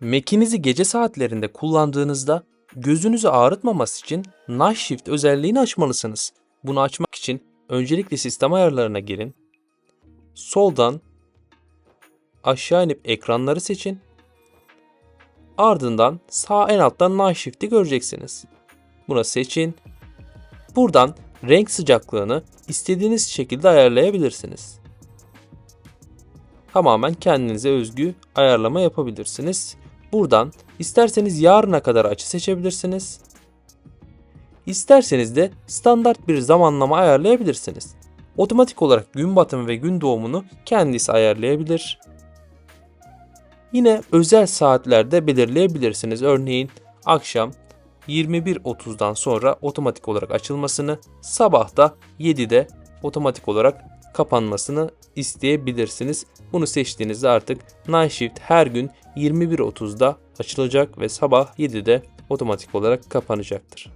Mac'inizi gece saatlerinde kullandığınızda gözünüzü ağrıtmaması için Night Shift özelliğini açmalısınız. Bunu açmak için öncelikle sistem ayarlarına girin. Soldan aşağı inip ekranları seçin. Ardından sağ en alttan Night Shift'i göreceksiniz. Buna seçin. Buradan renk sıcaklığını istediğiniz şekilde ayarlayabilirsiniz. Tamamen kendinize özgü ayarlama yapabilirsiniz. Buradan isterseniz yarına kadar açı seçebilirsiniz. İsterseniz de standart bir zamanlama ayarlayabilirsiniz. Otomatik olarak gün batımı ve gün doğumunu kendisi ayarlayabilir. Yine özel saatlerde belirleyebilirsiniz. Örneğin akşam 21.30'dan sonra otomatik olarak açılmasını, sabah da 7'de otomatik olarak kapanmasını isteyebilirsiniz. Bunu seçtiğinizde artık Night Shift her gün 21.30'da açılacak ve sabah 7'de otomatik olarak kapanacaktır.